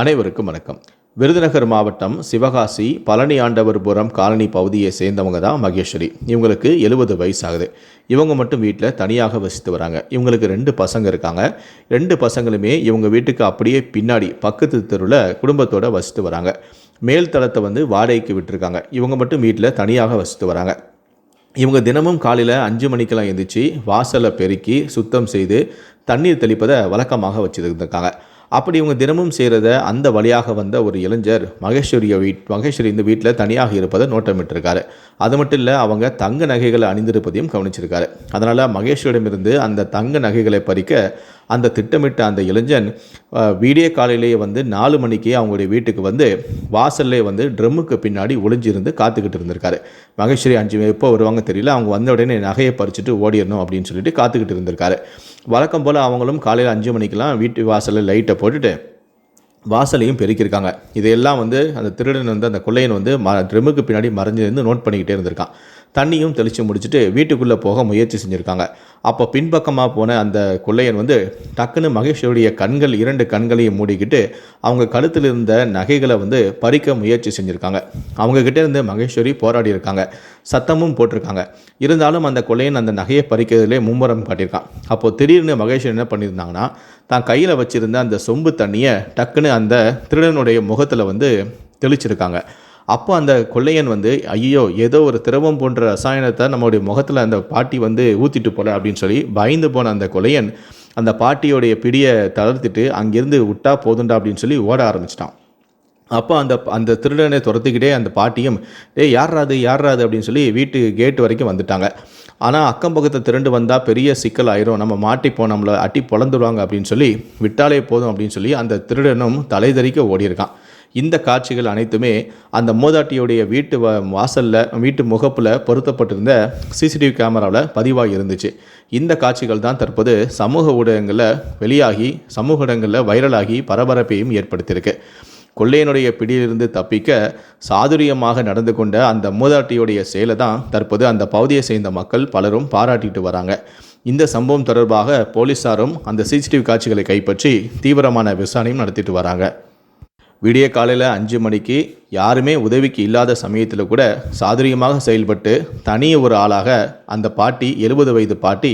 அனைவருக்கும் வணக்கம். விருதுநகர் மாவட்டம் சிவகாசி பழனி ஆண்டவர்புரம் காலனி பகுதியை சேர்ந்தவங்க தான் மகேஸ்வரி. இவங்களுக்கு எழுபது வயசு ஆகுது இவங்க மட்டும் வீட்டில் தனியாக வசித்து வராங்க. இவங்களுக்கு ரெண்டு பசங்க இருக்காங்க. ரெண்டு பசங்களுமே இவங்க வீட்டுக்கு அப்படியே பின்னாடி பக்கத்து தெருவில் குடும்பத்தோடு வசித்து வராங்க. மேல் தளத்தை வந்து வாடகைக்கு விட்டுருக்காங்க. இவங்க மட்டும் வீட்டில் தனியாக வசித்து வராங்க. இவங்க தினமும் காலையில் அஞ்சு மணிக்கெல்லாம் எழுந்திரிச்சி வாசலை பெருக்கி சுத்தம் செய்து தண்ணீர் தெளிப்பதை வழக்கமாக வச்சுருந்துருக்காங்க. அப்படி இவங்க தினமும் செய்கிறத அந்த வழியாக வந்த ஒரு இளைஞர் மகேஸ்வரிய வீட் மகேஸ்வரி இந்த வீட்டில் தனியாக இருப்பதை நோட்டமிட்டிருக்காரு. அது மட்டும் இல்லை அவங்க தங்க நகைகளை அணிந்திருப்பதையும் கவனிச்சிருக்காரு. அதனால் மகேஸ்வரிடமிருந்து அந்த தங்க நகைகளை பறிக்க அந்த திட்டமிட்ட அந்த இளைஞன் வீடியோ காலையிலேயே வந்து நாலு மணிக்கு அவங்களுடைய வீட்டுக்கு வந்து வாசல்லே வந்து ட்ரம்முக்கு பின்னாடி ஒளிஞ்சிருந்து காத்துக்கிட்டு இருந்திருக்காரு. மகேஸ்வரி அஞ்சு எப்போ வருவாங்க தெரியல அவங்க வந்த உடனே நகையை பறிச்சுட்டு ஓடிடணும் அப்படின்னு சொல்லிட்டு காத்துக்கிட்டு இருந்திருக்காரு. வழக்கம் போல் அவங்களும் காலையில் அஞ்சு மணிக்கெல்லாம் வீட்டு வாசலில் லைட்டை போட்டுட்டு வாசலையும் பெருக்கியிருக்காங்க. இதையெல்லாம் வந்து அந்த திருடன் வந்து அந்த கொள்ளையன் வந்து ம ட்ரம்முக்கு பின்னாடி மறைஞ்சிருந்து நோட் பண்ணிக்கிட்டே இருந்திருக்கான். தண்ணியும் தெளித்து முடிச்சுட்டு வீட்டுக்குள்ளே போக முயற்சி செஞ்சுருக்காங்க. அப்போ பின்பக்கமாக போன அந்த கொள்ளையன் வந்து டக்குன்னு மகேஷுடைய கண்கள் இரண்டு கண்களையும் மூடிக்கிட்டு அவங்க கழுத்தில் இருந்த நகைகளை வந்து பறிக்க முயற்சி செஞ்சுருக்காங்க. அவங்க இருந்து மகேஸ்வரி போராடி இருக்காங்க. சத்தமும் போட்டிருக்காங்க. இருந்தாலும் அந்த கொள்ளையன் அந்த நகையை பறிக்கிறதுலே மும்முரம் காட்டியிருக்கான். அப்போது திடீர்னு மகேஸ்வரி என்ன பண்ணியிருந்தாங்கன்னா தான் கையில் வச்சுருந்த அந்த சொம்பு தண்ணியை டக்குன்னு அந்த திருடனுடைய முகத்தில் வந்து தெளிச்சிருக்காங்க. அப்போ அந்த கொள்ளையன் வந்து ஐயோ ஏதோ ஒரு திரவம் போன்ற ரசாயனத்தை நம்மளுடைய முகத்தில் அந்த பாட்டி வந்து ஊற்றிட்டு போல அப்படின்னு சொல்லி பயந்து போன அந்த கொள்ளையன் அந்த பாட்டியோடைய பிடியை தளர்த்திட்டு அங்கேருந்து விட்டா போதுண்டா அப்படின்னு சொல்லி ஓட ஆரம்பிச்சிட்டான். அப்போ அந்த அந்த திருடனை துரத்துக்கிட்டே அந்த பாட்டியும் டேய் யார்ராது யார்ராது அப்படின்னு சொல்லி வீட்டு கேட்டு வரைக்கும் வந்துட்டாங்க. ஆனால் அக்கம் பக்கத்தை திரண்டு வந்தால் பெரிய சிக்கல் ஆயிரும். நம்ம மாட்டி போனோம்ல அட்டி பொழந்துடுவாங்க அப்படின்னு சொல்லி விட்டாலே போதும் அப்படின்னு சொல்லி அந்த திருடனும் தலைதறிக்க ஓடியிருக்கான். இந்த காட்சிகள் அனைத்துமே அந்த மூதாட்டியுடைய வீட்டு வாசலில் வீட்டு முகப்பில் பொருத்தப்பட்டிருந்த சிசிடிவி கேமராவில் பதிவாகி இருந்துச்சு. இந்த காட்சிகள் தான் தற்போது சமூக ஊடகங்களில் வெளியாகி சமூக இடங்களில் வைரலாகி பரபரப்பையும் ஏற்படுத்தியிருக்கு. கொள்ளையனுடைய பிடியிலிருந்து தப்பிக்க சாதுரியமாக நடந்து கொண்ட அந்த மூதாட்டியுடைய செயலை தான் தற்போது அந்த பகுதியை சேர்ந்த மக்கள் பலரும் பாராட்டிட்டு வராங்க. இந்த சம்பவம் தொடர்பாக போலீசாரும் அந்த சிசிடிவி காட்சிகளை கைப்பற்றி தீவிரமான விசாரணையும் நடத்திட்டு வராங்க. விடிய காலையில் அஞ்சு மணிக்கு யாருமே உதவிக்கு இல்லாத சமயத்தில் கூட சாதுரியமாக செயல்பட்டு தனி ஒரு ஆளாக அந்த பாட்டி எழுபது வயது பாட்டி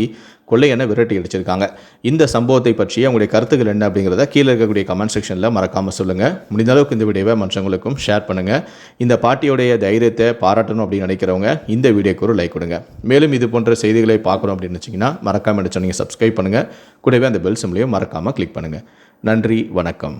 கொள்ளையனை விரட்டி அடிச்சிருக்காங்க. இந்த சம்பவத்தை பற்றிய உங்களுடைய கருத்துக்கள் என்ன அப்படிங்கிறத கீழே இருக்கக்கூடிய கமெண்ட் செக்ஷனில் மறக்காமல் சொல்லுங்கள் முடிந்த அளவுக்கு இந்த வீடியோவை மற்றவங்களுக்கும் ஷேர் பண்ணுங்கள் இந்த பாட்டியோடைய தைரியத்தை பாராட்டணும் அப்படின்னு நினைக்கிறவங்க இந்த வீடியோக்கு ஒரு லைக் கொடுங்க. மேலும் இது போன்ற செய்திகளை பார்க்கணும் அப்படின்னு நினச்சிங்கன்னா மறக்காமல் நினச்சோன்னீங்க நீங்கள் சப்ஸ்கிரைப் பண்ணுங்கள் கூடவே அந்த பெல் சிம்லையும் மறக்காமல் கிளிக் பண்ணுங்கள் நன்றி வணக்கம்.